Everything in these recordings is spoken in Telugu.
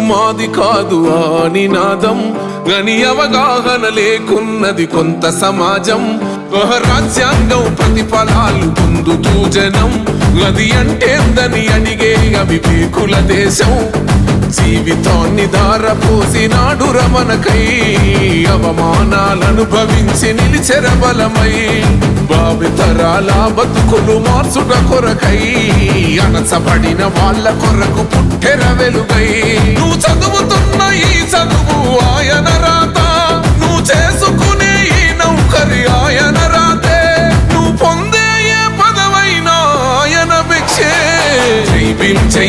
మాకెందుకు మాది కాదు ఆ నినాదం గని అవగాహన లేకున్నది కొంత సమాజం. రాజ్యాంగం ప్రతిఫలాలు పొందుతూ జనం. గది అంటేందని అడిగే అవివేకుల దేశం. జీవితాన్ని దారపోసినాడు రమణకై అవమానాలనుభవించి నిలిచెర బలమై. భావితరాల బతుకులు మార్చుట కొరకై అనసబడిన వాళ్ళ కొరకు పుట్టెర వెలుగై. నువ్వు చదువుతున్న ఈ చదువు ఆయన రాత నువ్వు చేసుకునే ఈ నౌకరి ఆయన రాతే. నువ్వు పొందే ఏ పదవైనా ఆయన భిక్షే. జై భీం జై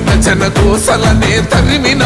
జన కోసలనే తరిమిన